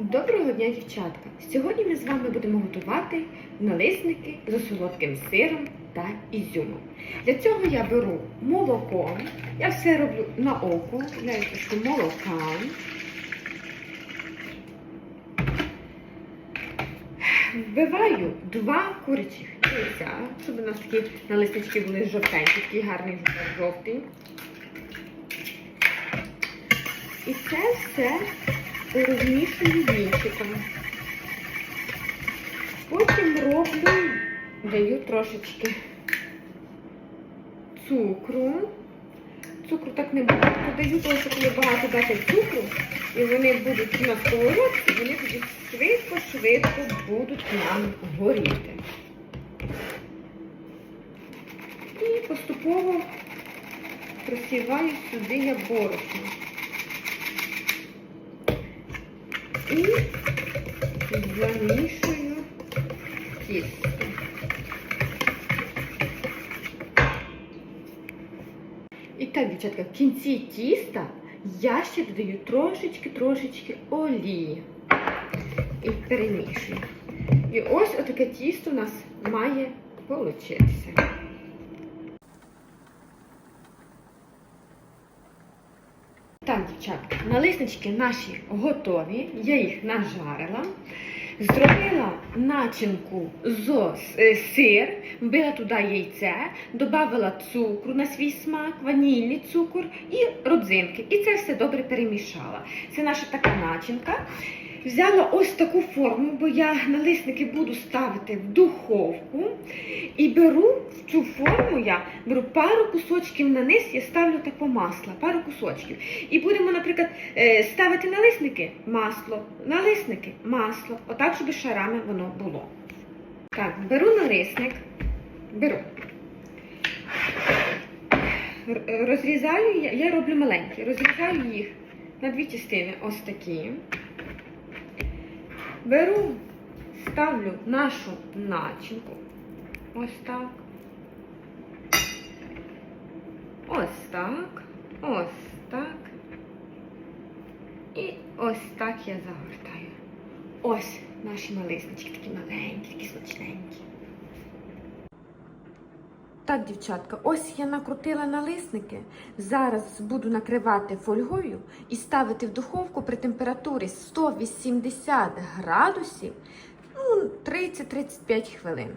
Доброго дня, дівчатка! Сьогодні ми з вами будемо готувати налисники з солодким сиром та ізюмом. Для цього я беру молоко. Я все роблю на око, я трошки молока. Вбиваю два курячих яйця, щоб у нас такі налиснички були жовтенькі, такий гарний жовтий. І це все розмішую вінчиком. Потім роблю, даю трошечки цукру. Цукру так не багато даю, тому що коли багато дати цукру, і вони будуть на сковородці, вони тоді швидко-швидко будуть нам горіти. І поступово просіваю сюди я борошно. І замішую тісто. І так, дівчатка, в кінці тіста я ще додаю трошечки-трошечки олії. І перемішую. І ось отаке тісто у нас має получитися. Так, дівчатка, налиснички наші готові, я їх нажарила. Зробила начинку з е, сир, вбила туди яйце, додала цукру на свій смак, ванільний цукор і родзинки. І це все добре перемішала. Це наша така начинка. Взяла ось таку форму, бо я налисники буду ставити в духовку. І беру в цю форму, я беру пару кусочків на низ, я ставлю таке масло, пару кусочків. І будемо, наприклад, е, ставити налисники масло, налисники масло, отак, щоб шарами воно було. Так, беру налисник, беру. Розрізаю, я, я роблю маленькі, розрізаю їх на дві частини, ось такі. Беру, ставлю нашу начинку. Ось так. Ось так. Ось так. І ось так я загортаю. Ось наші малиснички такі маленькі, такі смачненькі. Так, дівчатка, ось я накрутила налисники. Зараз буду накривати фольгою і ставити в духовку при температурі 180 градусів ну, 30-35 хвилин.